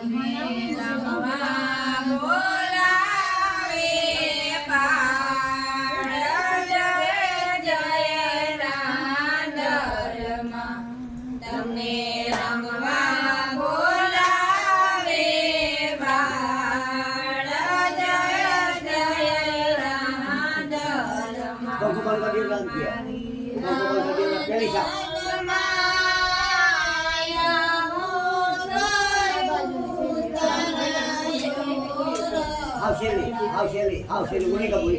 Kau kembali ke dia lagi ya. Kau kembali ke dia lagi. આવશે આવશે આવશે ઉડી ગયું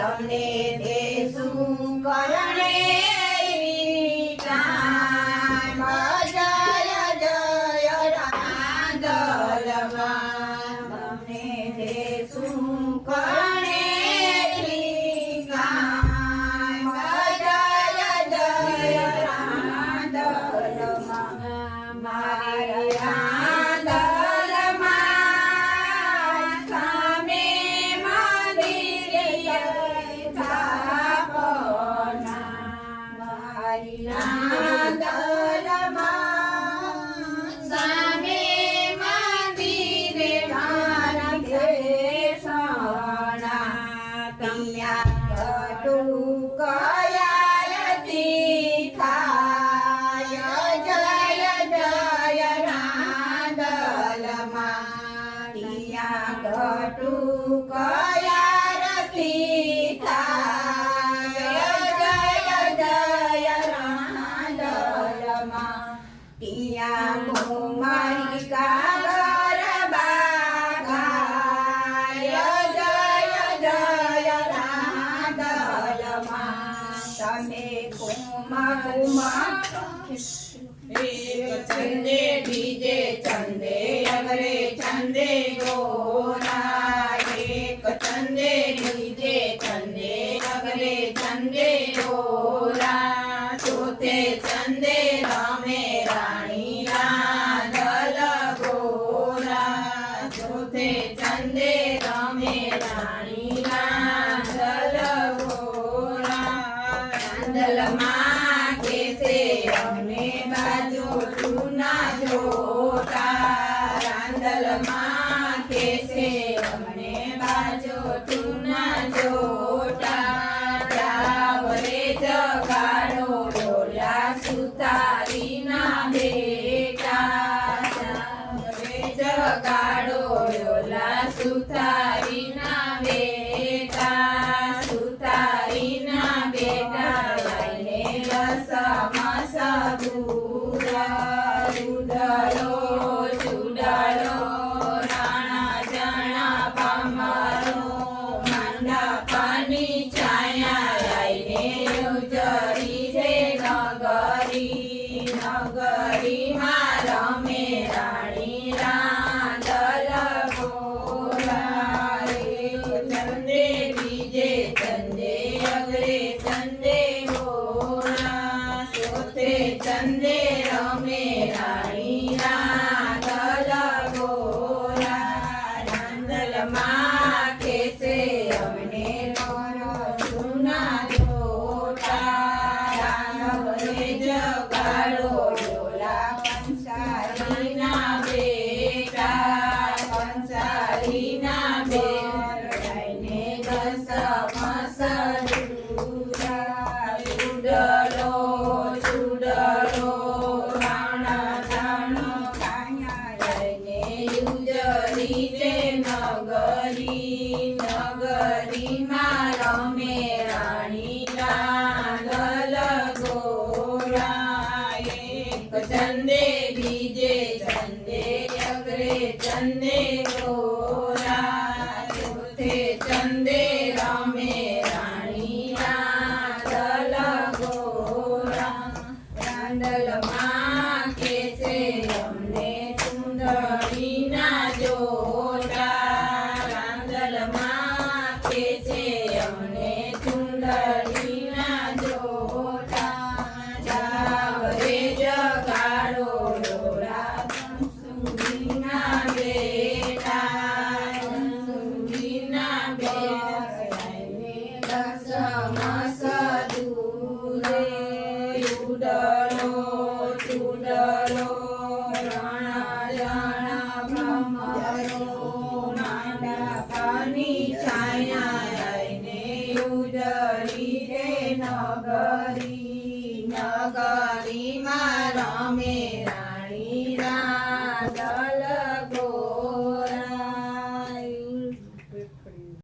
તમને તે શું કરણે જય જય તમને તે શું કરણે જય જય મારા અને કુમા કુમા એક ચંદે બીજે ચંદે અગરે ચંદે ગો Amen. હરિમાં રમે. ચૂડલો ચૂડલો રાણા રાણા બ્રહ્મલો માંડા પાની છાયા ને ઉડરી રે